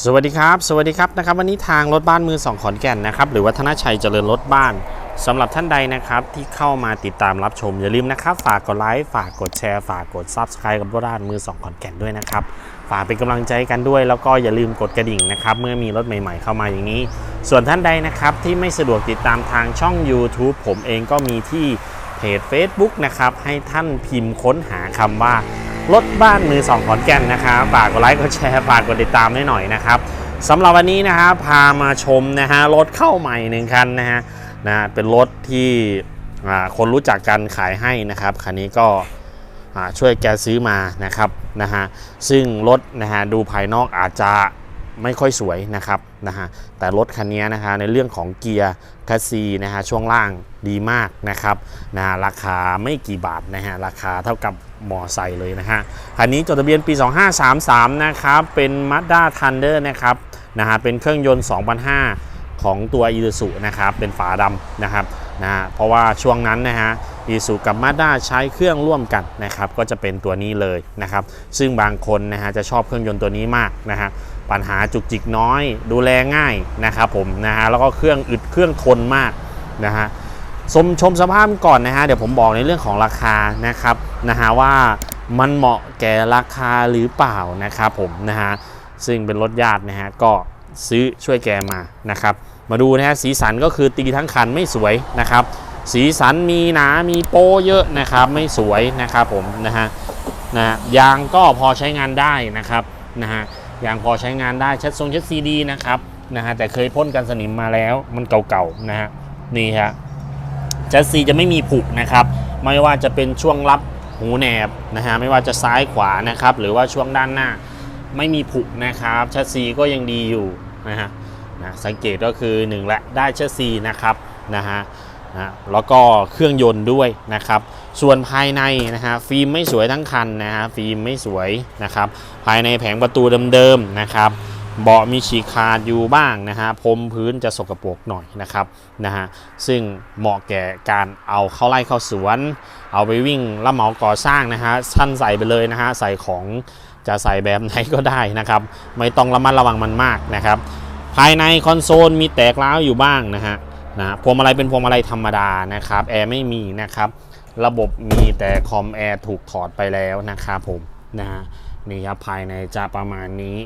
สวัสดีครับ สวัสดีครับนะครับวันนี้ทางรถบ้านมือสองขอนแก่นนะครับหรือวัฒนชัยเจริญรถบ้านสำหรับท่านใดนะครับที่เข้ามาติดตามรับชมอย่าลืมนะครับฝากกดไลค์ฝากกดแชร์ฝากกด Subscribe กับรถบ้านมือสองขอนแก่นด้วยนะครับฝากเป็นกำลังใจกันด้วย แล้วก็อย่าลืมกดกระดิ่งนะครับเมื่อมีรถใหม่ๆเข้ามาอย่างนี้ ส่วนท่านใดนะครับที่ไม่สะดวกติดตามทางช่อง YouTube ผมเองก็มีที่ เพจ Facebook นะครับ ให้ท่านพิมพ์ค้นหาคำว่ารถบ้านมือสองขอนแก่นนะครับฝากกดไลค์กดแชร์ฝากกดติดตามให้หน่อยนะครับสำหรับวันนี้นะครับพามาชมนะฮะรถเข้าใหม่หนึ่งคันนะฮะนะเป็นรถที่คนรู้จักกันขายให้นะครับคันนี้ก็ช่วยแกซื้อมานะครับนะฮะซึ่งรถนะฮะดูภายนอกอาจจะไม่ค่อยสวยนะครับ นะฮะแต่รถคันนี้นะฮะในเรื่องของเกียร์คัสซีนะฮะช่วงล่างดีมากนะครับนะฮะราคาไม่กี่บาทนะฮะราคาเท่ากับมอไซค์เลยนะฮะคันนี้จดทะเบียนปี 2533 นะครับเป็น Mazda Thunder นะครับนะฮะเป็นเครื่องยนต์ 2005ของตัว i ี s u นะครับเป็นฝาดำนะครับนะฮะเพราะว่าช่วงนั้นนะฮะ i ี s u กับ Mazda ใช้เครื่องร่วมกันนะครับก็จะเป็นตัวนี้เลยนะครับซึ่งบางคนนะฮะจะชอบเครื่องยนต์ตัวนี้มากนะฮะ ปัญหาจุกจิกน้อย ดูแลง่ายนะครับผมนะฮะแล้วก็เครื่องอึดเครื่องทนมากนะฮะชมชมสภาพก่อนนะฮะเดี๋ยวผมบอกในเรื่องของราคานะครับนะฮะว่ามันเหมาะแก่ราคาหรือเปล่านะครับผมนะฮะซึ่งเป็นรถญาตินะฮะก็ซื้อช่วยแกมานะครับมาดูนะฮะสีสันก็คือตีทั้งคันไม่สวยนะครับสีสันมีหนา มีโป้เยอะนะครับ ไม่สวยนะครับผมนะฮะนะฮะยางก็พอใช้งานได้นะครับนะฮะ ยางพอใช้งานได้เช็ดทรงเช็ดซีดีนะครับนะฮะแต่เคยพ่นกันสนิมมาแล้วมันเก่าๆนะฮะนี่ฮะแชสซีจะไม่มีผุนะครับ ไม่ว่าจะเป็นช่วงรับหูแหนบนะฮะไม่ว่าจะซ้ายขวานะครับ หรือว่าช่วงด้านหน้าไม่มีผุนะครับแชสซีก็ยังดีอยู่นะฮะนะสังเกตก็คือ1ละได้แชสซีนะครับนะฮะ นะแล้วก็เครื่องยนต์ด้วยนะครับ ส่วนภายในนะฮะฟิล์มไม่สวยทั้งคันนะฮะฟิล์มไม่สวยนะครับ ภายในแผงประตูเดิมๆนะครับเบาะมีฉีกขาดอยู่บ้างนะฮะพรมพื้นจะสกปรกหน่อยนะครับนะฮะซึ่งเหมาะแก่การเอาเข้าไร่เข้าสวน เอาไปวิ่งรับเหมาก่อสร้างนะฮะท่านใส่ไปเลยนะฮะใส่ของจะใส่แบบไหนก็ได้นะครับ ไม่ต้องระมัดระวังมันมากนะครับ ภายในคอนโซลมีแตกร้าวอยู่บ้างนะฮะ นะพวงมาลัยเป็นพวงมาลัยธรรมดานะครับแอร์ไม่มีนะครับ ระบบมีแต่คอมแอร์ถูกถอดไปแล้วนะครับผมนะฮะนี่ครับภายในจะประมาณนี้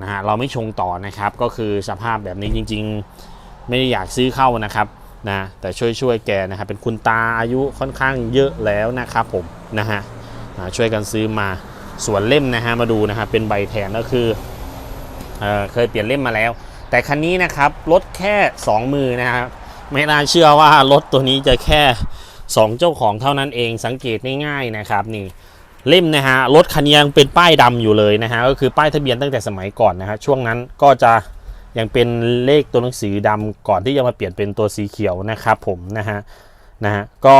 นะฮะเราไม่ชงต่อนะครับ ก็คือสภาพแบบนี้จริง ๆ ไม่ได้อยากซื้อเข้านะครับนะแต่ช่วยช่วยแกนะครับเป็นคุณตาอายุค่อนข้างเยอะแล้วนะครับผมนะฮะช่วยกันซื้อมาส่วนเล่มนะฮะมาดูนะครับเป็นใบแทนก็คือเออเคยเปลี่ยนเล่มมาแล้ว แต่คันนี้นะครับรถแค่ 2 มือนะครับ ไม่น่าเชื่อว่ารถตัวนี้จะแค่ 2 เจ้าของเท่านั้นเองสังเกตง่ายๆนะครับนี่เล่มนะฮะรถคันนี้ยังเป็นป้ายดำอยู่เลยนะฮะก็คือป้ายทะเบียนตั้งแต่สมัยก่อนนะฮะช่วงนั้นก็จะยังเป็นเลขตัวหนังสือดำก่อนที่จะมาเปลี่ยนเป็นตัวสีเขียวนะครับผมนะฮะนะฮะก็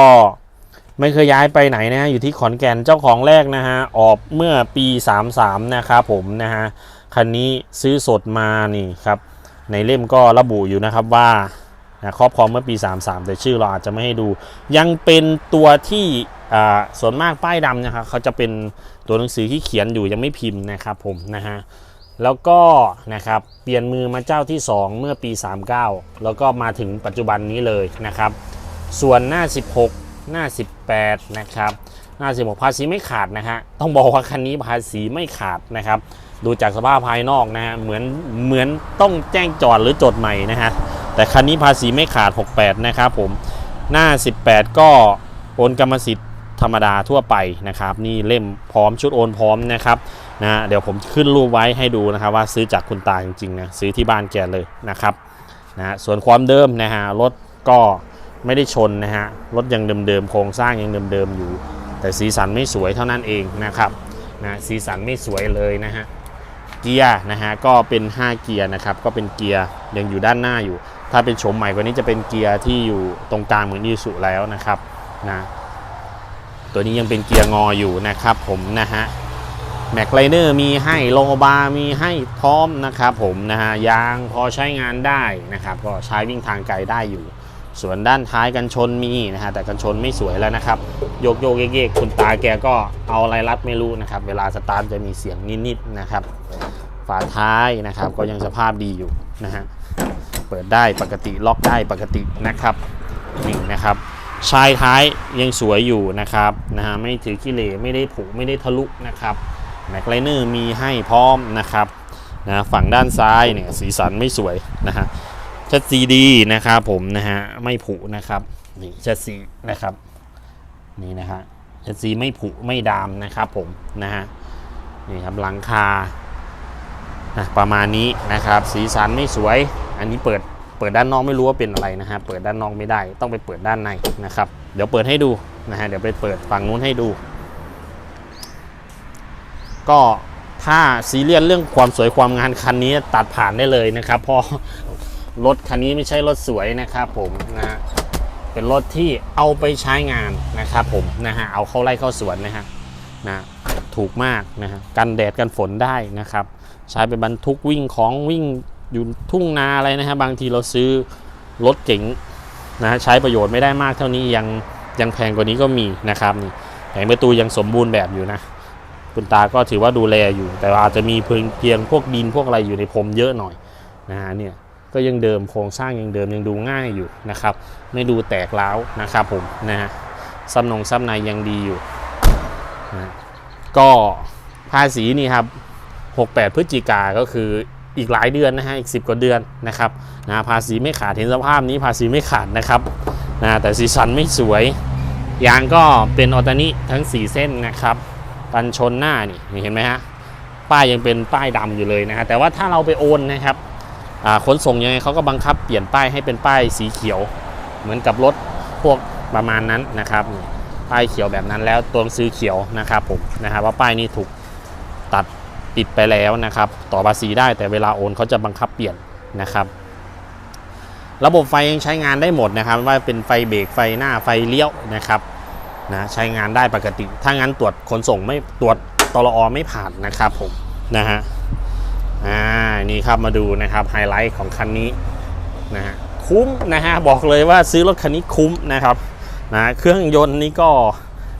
ไม่เคยย้ายไปไหนนะฮะอยู่ที่ขอนแก่นเจ้าของแรกนะฮะออกเมื่อปี 33 นะครับผมนะฮะคันนี้ซื้อสดมานี่ครับในเล่มก็ระบุอยู่นะครับว่า นะครอบครองเมื่อปี 33 แต่ชื่อเราอาจจะไม่ให้ดู ยังเป็นตัวที่ส่วนมากป้ายดำนะครับเขาจะเป็นตัวหนังสือที่เขียนอยู่ยังไม่พิมพ์นะครับผมนะฮะแล้วก็นะครับเปลี่ยนมือมาเจ้าที่ 2 เมื่อปี 39 แล้วก็มาถึงปัจจุบันนี้เลยนะครับ ส่วนหน้า 16 หน้า 18 นะครับ หน้า 16 ภาษีไม่ขาดนะฮะต้องบอกว่าคันนี้ภาษีไม่ขาดนะครับ ดูจากสภาพภายนอกนะฮะเหมือนเหมือนต้องแจ้งจอดหรือจดใหม่นะฮะ แต่คันนี้ภาษีไม่ขาด 68 นะครับผม หน้า 18 ก็โอนกรรมสิทธิ์ธรรมดาทั่วไปนะครับ นี่เล่มพร้อมชุดโอนพร้อมนะครับนะเดี๋ยวผมขึ้นรูปไว้ให้ดูนะครับ ว่าซื้อจากคุณตาจริงๆนะซื้อที่บ้านแกเลยนะครับนะฮะส่วนความเดิมนะฮะรถก็ไม่ได้ชนนะฮะรถยังเดิมๆโครงสร้างยังเดิมๆอยู่ แต่สีสันไม่สวยเท่านั้นเองนะครับนะสีสันไม่สวยเลยนะฮะเกียร์นะฮะก็เป็น 5 เกียร์นะครับก็เป็นเกียร์ยังอยู่ด้านหน้าอยู่ ถ้าเป็นโฉมใหม่กว่านี้จะเป็นเกียร์ที่อยู่ตรงกลางเหมือนอีสุแล้วนะครับนะตัวนี้ยังเป็นเกียร์งออยู่นะครับผมนะฮะแม็กไลเนอร์มีให้โลบาร์มีให้พร้อมนะครับผมนะฮะยางพอใช้งานได้นะครับก็ใช้วิ่งทางไกลได้อยู่ ส่วนด้านท้ายกันชนมีนะฮะแต่กันชนไม่สวยแล้วนะครับ โยกโยกเยกๆคุณตาแกก็เอาอะไรรัดไม่รู้นะครับ เวลาสตาร์ทจะมีเสียงนิดๆนะครับ ฝาท้ายนะครับก็ยังสภาพดีอยู่นะฮะ เปิดได้ปกติล็อกได้ปกตินะครับนี่นะครับชายท้ายยังสวยอยู่นะครับนะฮะไม่ถือขี้เหร่ไม่ได้ผุไม่ได้ทะลุนะครับแม็กไลเนอร์มีให้พร้อมนะครับนะฝั่งด้านซ้ายเนี่ยสีสันไม่สวยนะฮะชัดซีดีนะครับผมนะฮะไม่ผุนะครับนี่ชัดซีนะครับนี่นะฮะชัดซีไม่ผุไม่ดามนะครับผมนะฮะนี่ครับหลังคา ประมาณนี้นะครับ สีสันไม่สวย อันนี้เปิดเปิดด้านนอกไม่รู้ว่าเป็นอะไรนะฮะ เปิดด้านนอกไม่ได้ ต้องไปเปิดด้านในนะครับ เดี๋ยวเปิดให้ดูนะฮะ เดี๋ยวไปเปิดฝั่งนู้นให้ดู ก็ถ้าซีเรียสเรื่องความสวยความงานคันนี้ตัดผ่านได้เลยนะครับ เพราะรถคันนี้ไม่ใช่รถสวยนะครับผมนะฮะ เป็นรถที่เอาไปใช้งานนะครับผมนะฮะ เอาเข้าไร่เข้าสวนนะฮะนะ ถูกมากนะฮะ กันแดดกันฝนได้นะครับ ใช้ไปบรรทุกวิ่งของวิ่งอยู่ทุ่งนาอะไรนะฮะบางทีเราซื้อรถเก๋งนะฮะใช้ประโยชน์ไม่ได้มากเท่านี้ยังยังแพงกว่านี้ก็มีนะครับนี่แผงประตูยังสมบูรณ์แบบอยู่นะคุณตาก็ถือว่าดูแลอยู่ แต่าอาจจะมีเพียงเพียงพวกดินพวกอะไรอยู่ในพรมเยอะหน่อยนะฮะเนี่ยก็ยังเดิมโครงสร้างยังเดิมยังดูง่ายอยู่นะครับ ไม่ดูแตกร้าวนะครับผมนะฮะซ้ำนงซ้ำในยังดีอยู่นะก็ภาษีนี่ครับ 68 พฤศจิกาก็คืออีกหลายเดือนนะฮะอีก 10 กว่าเดือนนะครับนะภาษีไม่ขาดเห็นสภาพนี้ภาษีไม่ขาดนะครับนะแต่สีสันไม่สวย ยางก็เป็นออตานิทั้ง 4 เส้นนะครับกันชนหน้านี่เห็นไหมฮะป้ายยังเป็นป้ายดำอยู่เลยนะฮะแต่ว่าถ้าเราไปโอนนะครับขนส่งยังไงเขาก็บังคับเปลี่ยนป้ายให้เป็นป้ายสีเขียว เหมือนกับรถพวกประมาณนั้นนะครับป้ายเขียวแบบนั้นแล้วตัวหนังสือเขียวนะครับผมนะครับว่าป้ายนี้ถูกตัด ปิดไปแล้วนะครับ ต่อภาษีได้แต่เวลาโอนเขาจะบังคับเปลี่ยนนะครับ ระบบไฟยังใช้งานได้หมดนะครับ ว่าเป็นไฟเบรกไฟหน้าไฟเลี้ยวนะครับนะใช้งานได้ปกติ ถ้างั้นตรวจขนส่งไม่ตรวจตลอไม่ผ่านนะครับผมนะฮะอ่านี่ครับมาดูนะครับไฮไลท์ของคันนี้นะฮะคุ้มนะฮะบอกเลยว่าซื้อรถคันนี้คุ้มนะครับนะเครื่องยนต์นี่ก็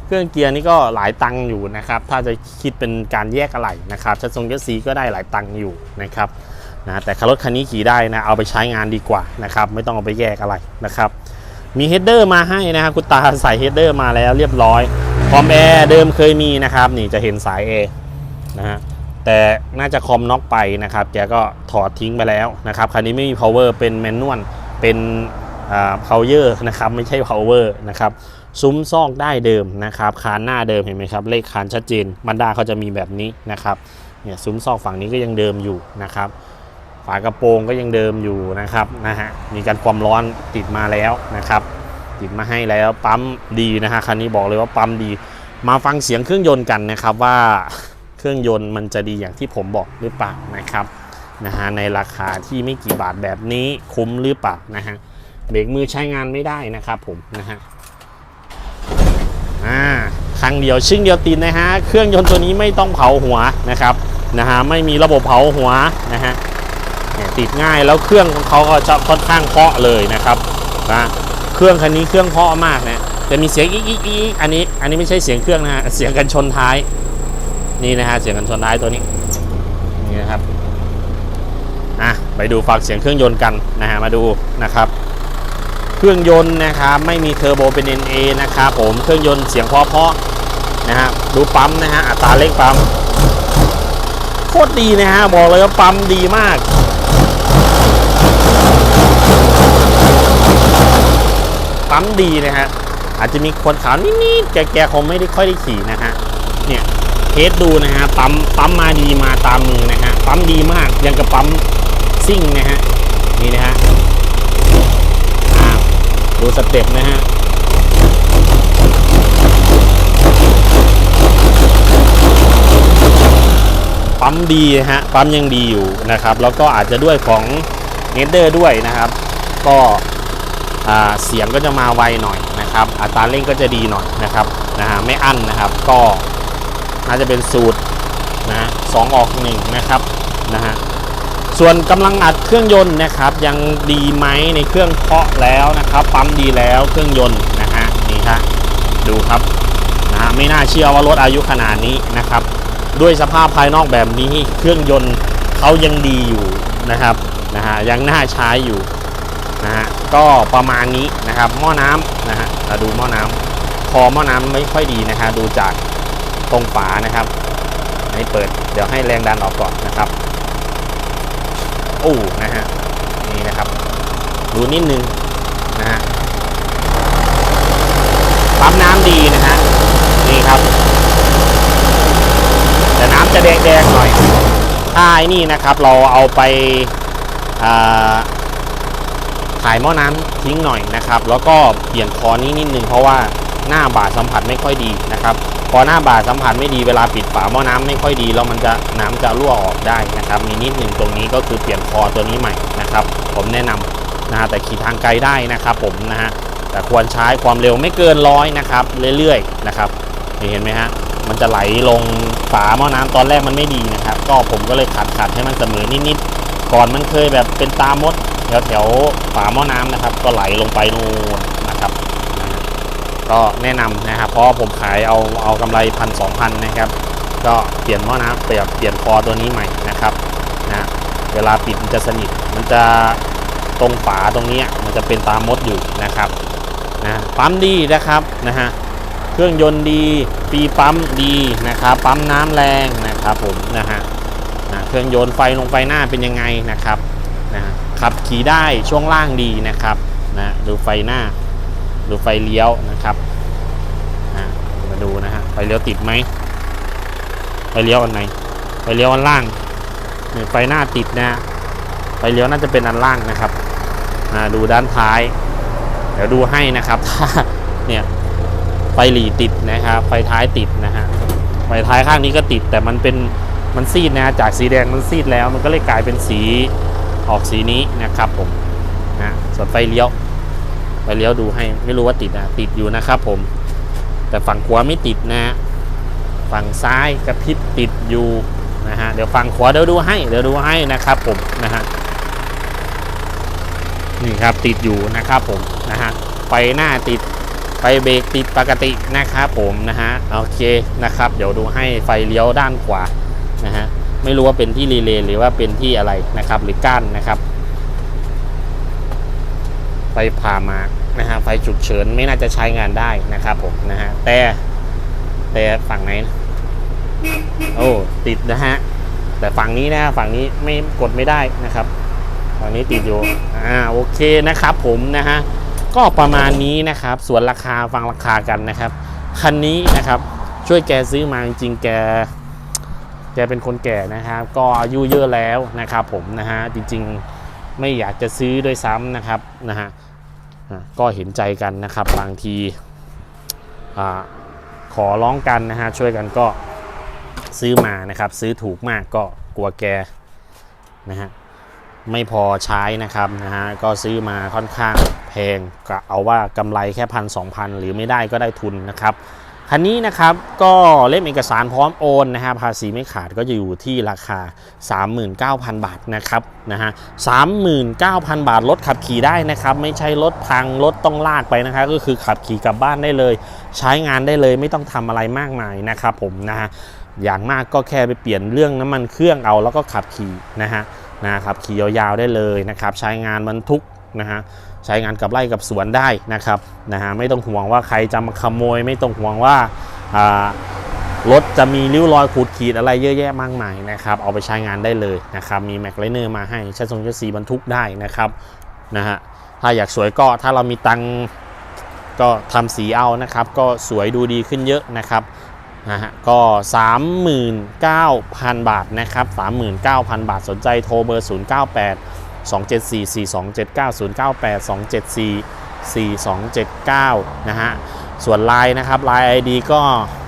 เครื่องเกียร์นี่ก็หลายตังค์อยู่นะครับ ถ้าจะคิดเป็นการแยกอะไหล่นะครับชัดทรงยัดสีก็ได้หลายตังค์อยู่นะครับนะแต่รถคันนี้ขี่ได้นะเอาไปใช้งานดีกว่านะครับไม่ต้องเอาไปแยกอะไรนะครับ มีเฮดเดอร์มาให้นะครับคุณตาใส่เฮดเดอร์มาแล้วเรียบร้อยคอมแอร์เดิมเคยมีนะครับนี่จะเห็นสาย A นะฮะแต่น่าจะคอมน็อกไปนะครับแกก็ถอดทิ้งไปแล้วนะครับคันนี้ไม่มี power เป็นแมนนวลเป็นอ่า power นะครับไม่ใช่ power นะครับ ซุ้มซอกได้เดิมนะครับคานหน้าเดิมเห็นไหมครับ เลขคานชัดเจนมันด้าเขาจะมีแบบนี้นะครับเนี่ยซุ้มซอกฝั่งนี้ก็ยังเดิมอยู่นะครับฝากระโปรงก็ยังเดิมอยู่นะครับนะฮะมีการความร้อนติดมาแล้วนะครับ ติดมาให้แล้วปั๊มดีนะฮะคันนี้บอกเลยว่าปั๊มดี มาฟังเสียงเครื่องยนต์กันนะครับว่าเครื่องยนต์มันจะดีอย่างที่ผมบอกหรือเปล่านะครับนะฮะในราคาที่ไม่กี่บาทแบบนี้คุ้มหรือเปล่านะฮะเบรกมือใช้งานไม่ได้นะครับผมนะฮะ อ่าครั้งเดียวชึ่งเดียวตินนะฮะ เครื่องยนต์ตัวนี้ไม่ต้องเผาหัวนะครับนะฮะไม่มีระบบเผาหัวนะฮะติดง่ายแล้วเครื่องของเขาก็จะค่อนข้างเพาะเลยนะครับนะเครื่องคันนี้เครื่องเพาะมากนะจะมีเสียงอีกอีกอีกอันนี้อันนี้ไม่ใช่เสียงเครื่องนะฮะเสียงกันชนท้ายนี่นะฮะเสียงกันชนท้ายตัวนี้นี่นะครับอะไปดูฟังเสียงเครื่องยนต์กันนะฮะมาดูนะครับ เครื่องยนต์นะครับไม่มีเทอร์โบเป็น NA นะครับผมเครื่องยนต์เสียงเพราะๆนะฮะดูปั๊มนะฮะอัตราเร่งปั๊มโคตรดีนะฮะบอกเลยว่าปั๊มดีมาก ปั๊มดีนะฮะอาจจะมีคนขาวนิดๆแกๆคงไม่ได้ค่อยได้ขี่นะฮะเนี่ยเทสดูนะฮะปั๊มปั๊มมาดีมาตามมือนะฮะปั๊มดีมากยังกับปั๊มซิ่งนะฮะนี่นะฮะ ดูสเต็ปนะฮะปั๊มดีนะฮะปั๊มยังดีอยู่นะครับ แล้วก็อาจจะด้วยของเนเดอร์ด้วยนะครับ ก็เสียงก็จะมาไวหน่อยนะครับ อัตราเร่งก็จะดีหน่อยนะครับนะฮะไม่อั้นนะครับ ก็น่าจะเป็นสูตรนะสองออกหนึ่งนะครับนะฮะ ส่วนกำลังอัดเครื่องยนต์นะครับ ยังดีไหมในเครื่องเคาะแล้วนะครับปั๊มดีแล้วเครื่องยนต์นะฮะนี่ฮะดูครับนะฮะไม่น่าเชื่อว่ารถอายุขนาดนี้นะครับ ด้วยสภาพภายนอกแบบนี้เครื่องยนต์เขายังดีอยู่นะครับนะฮะยังน่าใช้อยู่นะฮะก็ประมาณนี้นะครับหม้อน้ำนะฮะเราดูหม้อน้ำคอหม้อน้ำไม่ค่อยดีนะฮะดูจากตรงฝานะครับอันนี้เปิดเดี๋ยวให้แรงดันออกก่อนนะครับ อ้นะฮะนี่นะครับดูนิดนึงนะฮะปั๊มน้ำดีนะฮะนี่ครับ แต่น้ำจะแดงๆหน่อยถ้าไอ้นี่นะครับเราเอาไปอ่าถ่ายหม้อน้ำทิ้งหน่อยนะครับ แล้วก็เปลี่ยนคอนี้นิดนึงเพราะว่าหน้าบาดสัมผัสไม่ค่อยดีนะครับ พอหน้าบ่าสัมผัสไม่ดีเวลาปิดฝาหม้อน้ำไม่ค่อยดีแล้วมันจะน้ำจะรั่วออกได้นะครับ มีนิดหนึ่งตรงนี้ก็คือเปลี่ยนคอตัวนี้ใหม่นะครับ ผมแนะนำนะฮะแต่ขี่ทางไกลได้นะครับผมนะฮะแต่ควรใช้ความเร็วไม่เกินร้อยนะครับเรื่อยๆนะครับนี่เห็นไหมฮะมันจะไหลลงฝาหม้อน้ำตอนแรกมันไม่ดีนะครับ ก็ผมก็เลยขัดขัดให้มันเสมอนิดๆก่อนมันเคยแบบเป็นตามดแถวแถวฝาหม้อน้ำนะครับ ก็ไหลลงไปนู่นนะครับนะฮะ ก็แนะนำนะครับ เพราะผมขายเอาเอากำไรพันสองพันนะครับ ก็เปลี่ยนหม้อน้ำเปลี่ยนเปลี่ยนคอตัวนี้ใหม่นะครับนะเวลาปิดมันจะสนิทมันจะตรงฝาตรงนี้มันจะเป็นตามมดอยู่นะครับนะปั๊มดีนะครับนะฮะเครื่องยนต์ดีปีปั๊มดีนะครับปั๊มน้ำแรงนะครับผมนะฮะนะเครื่องยนต์ไฟลงไฟหน้าเป็นยังไงนะครับนะขับขี่ได้ช่วงล่างดีนะครับนะดูไฟหน้า ดูไฟเลี้ยวนะครับมาดูนะฮะไฟเลี้ยวติดไหมไฟเลี้ยวอันไหนไฟเลี้ยวอันล่างไฟหน้าติดนะไฟเลี้ยวน่าจะเป็นอันล่างนะครับดูด้านท้าย เดี๋ยวดูให้นะครับถ้าเนี่ยไฟหลีติดนะครับไฟท้ายติดนะฮะไฟท้ายข้างนี้ก็ติด แต่มันเป็นมันซีดนะฮะจากสีแดงมันซีดแล้ว มันก็เลยกลายเป็นสีออกสีนี้นะครับผมนะส่วนไฟเลี้ยว ไฟเลี้ยวดูให้ไม่รู้ว่าติดนะติดอยู่นะครับผม แต่ฝั่งขวาไม่ติดนะฮะฝั่งซ้ายกระพริบติดอยู่นะฮะเดี๋ยวฝั่งขวาเดี๋ยวดูให้เดี๋ยวดูให้นะครับผมนะฮะนี่ครับติดอยู่นะครับผมนะฮะไฟหน้าติดไฟเบรกติดปกตินะครับผมนะฮะโอเคนะครับ เดี๋ยวดูให้ไฟเลี้ยวด้านขวานะฮะไม่รู้ว่าเป็นที่รีเลย์หรือว่าเป็นที่อะไรนะครับ หรือก้านนะครับ ไฟผ่ามานะฮะไฟฉุกเฉินไม่น่าจะใช้งานได้นะครับผมนะฮะแต่แต่ฝั่งไหนนะโอ้ติดนะฮะแต่ฝั่งนี้นะฝั่งนี้ไม่กดไม่ได้นะครับฝั่งนี้ติดอยู่อ่าโอเคนะครับผมนะฮะก็ประมาณนี้นะครับ ส่วนราคาฟังราคากันนะครับคันนี้นะครับช่วยแกซื้อมาจริงๆแกแกเป็นคนแก่นะครับ ก็อายุเยอะแล้วนะครับผมนะฮะจริง ๆ ไม่อยากจะซื้อด้วยซ้ำนะครับนะฮะก็เห็นใจกันนะครับบางทีอขอร้องกันนะฮะช่วยกันก็ซื้อมานะครับ ซื้อถูกมากก็กลัวแกนะฮะไม่พอใช้นะครับนะฮะก็ซื้อมาค่อนข้างแพงก็เอาว่ากำไรแค่พันสองพันหรือไม่ได้ก็ได้ทุนนะครับ คันนี้นะครับก็เล่มเอกสารพร้อมโอนนะฮะภาษีไม่ขาดก็จะอยู่ที่ราคา 39,000 บาทนะครับนะฮะ39,000 บาทรถขับขี่ได้นะครับ ไม่ใช่รถพังรถต้องลากไปนะครับก็คือขับขี่กลับบ้านได้เลย ใช้งานได้เลยไม่ต้องทำอะไรมากมายนะครับผมนะฮะอย่างมากก็แค่ไปเปลี่ยนเรื่องน้ำมันเครื่องเอาแล้วก็ขับขี่นะฮะนะครับขี่ยาวๆได้เลยนะครับ ใช้งานบรรทุกนะฮะ ใช้งานกับไร่กับสวนได้นะครับนะฮะไม่ต้องห่วงว่าใครจะมาขโมย ไม่ต้องห่วงว่ารถจะมีริ้วรอยขูดขีดอะไรเยอะแยะมากมายนะครับเอาไปใช้งานได้เลยนะครับมีแม็กไลเนอร์มาให้ใช้ทรงใช้สีบรรทุกได้นะครับนะฮะถ้าอยากสวยก็ถ้าเรามีตังก็ทำสีเอานะครับก็สวยดูดีขึ้นเยอะนะครับนะฮะก็ 39,000 บาทนะครับ 39,000 บาทสนใจโทรเบอร์ 098 274 4279 098 274 4279 นะฮะ ส่วน Line นะครับ Line ID ก็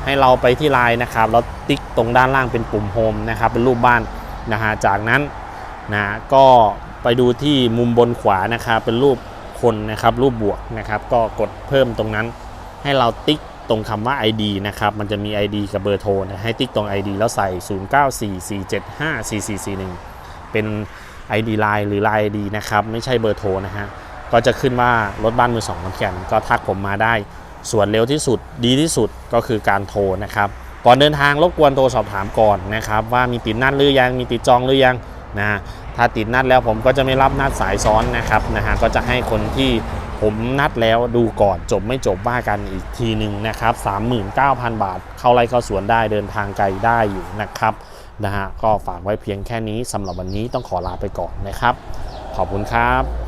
ให้เราไปที่ Line นะครับ แล้วติ๊กตรงด้านล่างเป็นปุ่มโฮมนะครับ เป็นรูปบ้านนะฮะ จากนั้นนะก็ไปดูที่มุมบนขวานะครับเป็นรูปคนนะครับ รูปบวกนะครับ ก็กดเพิ่มตรงนั้น ให้เราติ๊กตรงคำว่า ID นะครับ มันจะมี ID กับเบอร์โทรนะให้ติ๊กตรง ID แล้วใส่ 0944754441 เป็น ID Line หรือ Line ID นะครับ ไม่ใช่เบอร์โทรนะฮะ ก็จะขึ้นว่ารถบ้านมือสองขอนแก่นก็ทักผมมาได้ ส่วนเร็วที่สุดดีที่สุดก็คือการโทรนะครับ ก่อนเดินทางรบกวนโทรสอบถามก่อนนะครับ ว่ามีติดนัดหรือยังมีติดจองหรือยังนะถ้าติดนัดแล้วผมก็จะไม่รับนัดสายซ้อนนะครับนะฮะก็จะให้คนที่ผมนัดแล้วดูก่อนจบไม่จบว่ากันอีกทีหนึ่งนะครับ 39,000 บาท เข้าไร่เข้าสวนได้เดินทางไกลได้อยู่นะครับ นะฮะก็ฝากไว้เพียงแค่นี้สำหรับวันนี้ต้องขอลาไปก่อนนะครับ ขอบคุณครับ